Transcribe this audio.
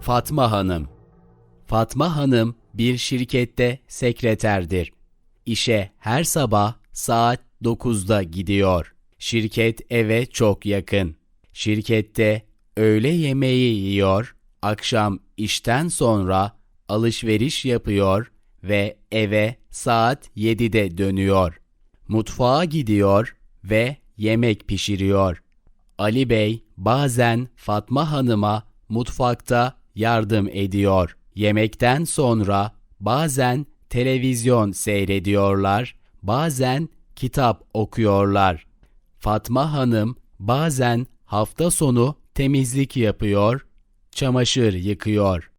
Fatma Hanım Fatma Hanım bir şirkette sekreterdir. İşe her sabah saat 9'da gidiyor. Şirket eve çok yakın. Şirkette öğle yemeği yiyor, akşam işten sonra alışveriş yapıyor ve eve saat 7'de dönüyor. Mutfağa gidiyor ve yemek pişiriyor. Ali Bey bazen Fatma Hanım'a mutfakta yardım ediyor. Yemekten sonra bazen televizyon seyrediyorlar, bazen kitap okuyorlar. Fatma Hanım bazen hafta sonu temizlik yapıyor, çamaşır yıkıyor.